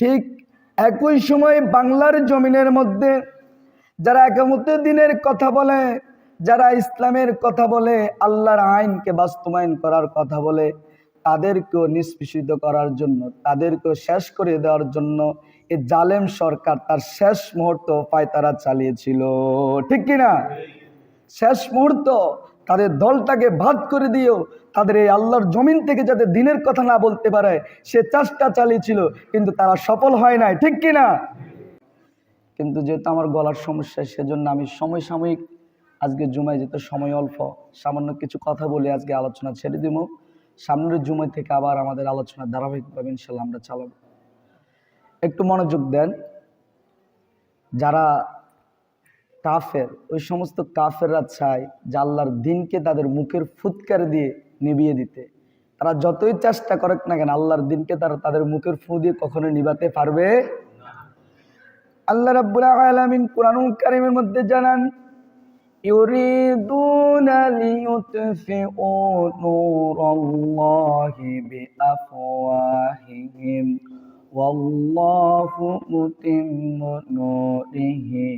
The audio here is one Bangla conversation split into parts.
ঠিক একই সময় বাংলার জমিনের মধ্যে যারা একামতে দিনের কথা বলে, যারা ইসলামের কথা বলে, আল্লাহর আইনকে বাস্তবায়ন করার কথা বলে, তাদেরকেও নিষ্পেষিত করার জন্য, তাদেরকেও শেষ করে দেওয়ার জন্য এ জালেম সরকার তার শেষ মুহূর্ত পায় তারা চালিয়েছিল। ঠিক কিনা? শেষ মুহূর্ত তাদের দলটাকে ভাগ করে দিয়েও তাদের এই আল্লাহর জমিন থেকে যাতে দিনের কথা না বলতে পারে, সে চাষটা চালিয়েছিল, কিন্তু তারা সফল হয় নাই, ঠিক কিনা কিন্তু যেহেতু আমার গলার সমস্যা, সেজন্য আমি সময় সাময়িক আজকে জুমায় যেতে সময় অল্প, সামান্য কিছু কথা বলে আজকে আলোচনা ছেড়ে দিব। সামনের জুমায় থেকে আবার আমাদের আলোচনা ধারাবাহিকভাবে ইনশাল্লাহ আমরা চালাবো। একটু মনোযোগ দেন। যারা কাফের, ওই সমস্ত কাফেররা চায় যে আল্লাহর দিনকে তাদের মুখের ফুৎকার দিয়ে নিভিয়ে দিতে। তারা যতই চেষ্টা করুক না কেন, আল্লাহর দিনকে তারা তাদের মুখের ফু দিয়ে কখনো নিভাতে পারবে আল্লাহ রাব্বুল আলামিন কোরআনুল কারীমের মধ্যে জানান, ইউরিদুনা বিআফওয়াহিহিম, ওয়াল্লাহু মুতিম্মু নূরিহি।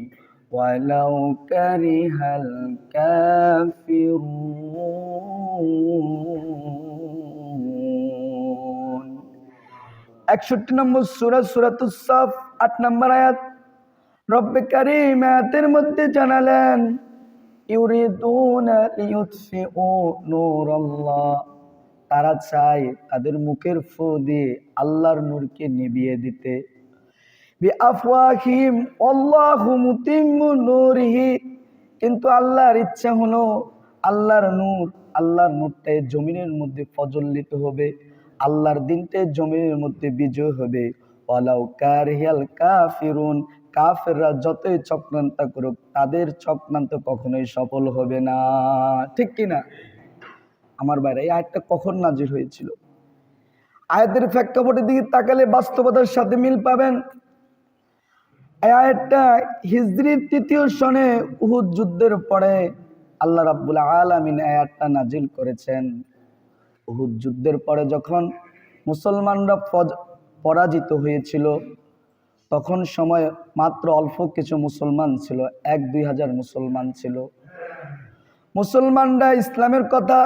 ওয়ালাউ কারিহাল কাফিরুন একষট্টি নম্বর সুরাত সুরাতুসাফ আট নম্বর আয়াত রব্বে কারিম আয়াতের মধ্যে জানালেন ইউরিদুনা লিইউতফিউ নূরাল্লাহ তারা চায় তাদের মুখের ফু দিয়ে আল্লাহর নূরকে নিভিয়ে দিতে বিআফওয়াহিম আল্লাহু মুতিম্মু নূরিহি। কিন্তু আল্লাহর ইচ্ছা হলো আল্লাহর নূর, আল্লাহর নূরটাই জমিনের মধ্যে ফজল্লিত হবে, আল্লাহর দিনটাই জমিনের মধ্যে বিজয় হবে। ওয়ালাউ কারহিয়াল কাফিরুন, কাফেররা যতই চক্রান্ত করুক, তাদের চক্রান্ত কখনোই সফল হবে না। ঠিক কি না? আমার বাইরে এই আয়াতটা কখন নাজির হয়েছিল? আয়াতের প্রেক্ষাপটের দিকে তাকালে বাস্তবতার সাথে মিল পাবেন। আয়াতটা হিজরির তৃতীয় সনে উহুদ যুদ্ধের পরে আল্লাহ রাব্বুল আলামিন আয়াতটা নাজিল করেছেন। উহুদ যুদ্ধের পরে যখন মুসলমানরা পরাজিত হয়েছিল, তখন সময় মাত্র অল্প কিছু মুসলমান ছিল, এক দুই হাজার মুসলমান ছিল। মুসলমানরা ইসলামের কথা,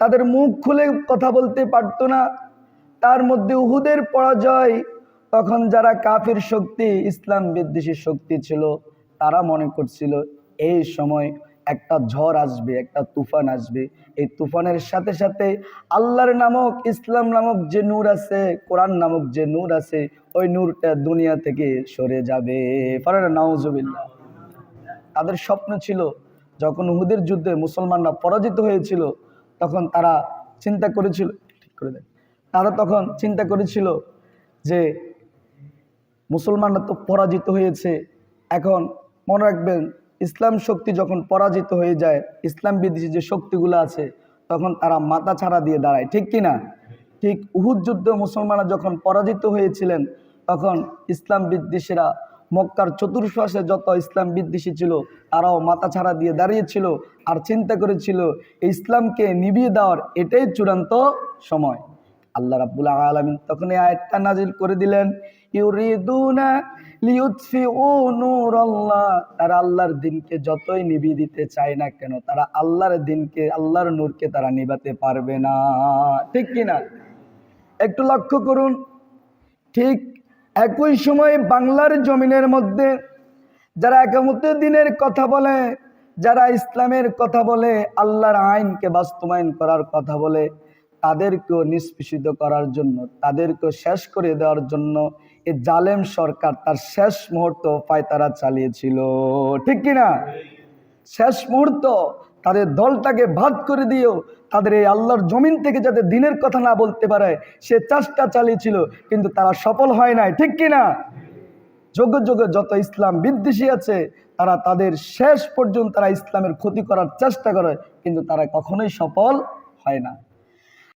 তাদের মুখ খুলে কথা বলতে পারতো না। তার মধ্যে উহুদের পরাজয় তখন যারা কাফির শক্তি, ইসলাম বিদ্বেষী শক্তি ছিল, তারা মনে করছিল, এই সময় একটা ঝড় আসবে, একটা তুফান আসবে। এই তুফানের সাথে সাথে আল্লাহর নামক, ইসলাম নামক যে নূর আছে, কোরআন নামক যে নূর আছে, ওই নূরটা দুনিয়া থেকে সরে যাবে। পারে তাদের স্বপ্ন ছিল, যখন হুদের যুদ্ধে মুসলমানরা পরাজিত হয়েছিল, তখন তারা চিন্তা করেছিল, ঠিক করে দেন। তারা তখন চিন্তা করেছিল যে মুসলমানরা তো পরাজিত হয়েছে। এখন মনে রাখবেন, ইসলাম শক্তি যখন পরাজিত হয়ে যায়, ইসলাম বিদেশি যে শক্তিগুলো আছে, তখন তারা মাথা ছাড়া দিয়ে দাঁড়ায়। ঠিক কি না? ঠিক উহুদ যুদ্ধ মুসলমানরা যখন পরাজিত হয়েছিলেন, তখন ইসলাম বিদ্বেষীরা মক্কার চতুর্শ্বাসে যত ইসলাম বিদ্বেষী ছিল, তারাও মাথা ছাড়া দিয়ে দাঁড়িয়েছিল আর চিন্তা করেছিল, ইসলামকে নিভিয়ে দেওয়ার এটাই চূড়ান্ত সময়। আল্লাহ রাব্বুল আলামিন তখন এই আয়াতটা নাজিল করে দিলেন, ইউরিদুনা তারা আল্লাহর দিনকে যতই নিভিয়ে দিতে চায় না কেন, তারা আল্লাহর দিনকে, আল্লাহর নূরকে তারা নিভাতে পারবে না। ঠিক কি না? একটু লক্ষ্য করুন, ঠিক একই সময় বাংলার জমিনের মধ্যে যারা একামতে দিনের কথা বলে, যারা ইসলামের কথা বলে, আল্লাহর আইনকে বাস্তবায়ন করার কথা বলে তাদেরকেও নিষ্পেষিত করার জন্য, তাদেরকেও শেষ করে দেওয়ার জন্য এই জালেম সরকার তার শেষ মুহূর্ত পায় তারা চালিয়েছিল। ঠিক কিনা শেষ মুহূর্ত তাদের দলটাকে ভাগ করে দিয়েও তাদের এই আল্লাহর জমিন থেকে যাতে দিনের কথা না বলতে পারে, সে চেষ্টা চালিয়েছিল, কিন্তু তারা সফল হয় নাই। ঠিক কিনা যোগ্য যোগ্য যত ইসলাম বিদ্বেষী আছে, তারা তাদের শেষ পর্যন্ত তারা ইসলামের ক্ষতি করার চেষ্টা করে, কিন্তু তারা কখনোই সফল হয় না।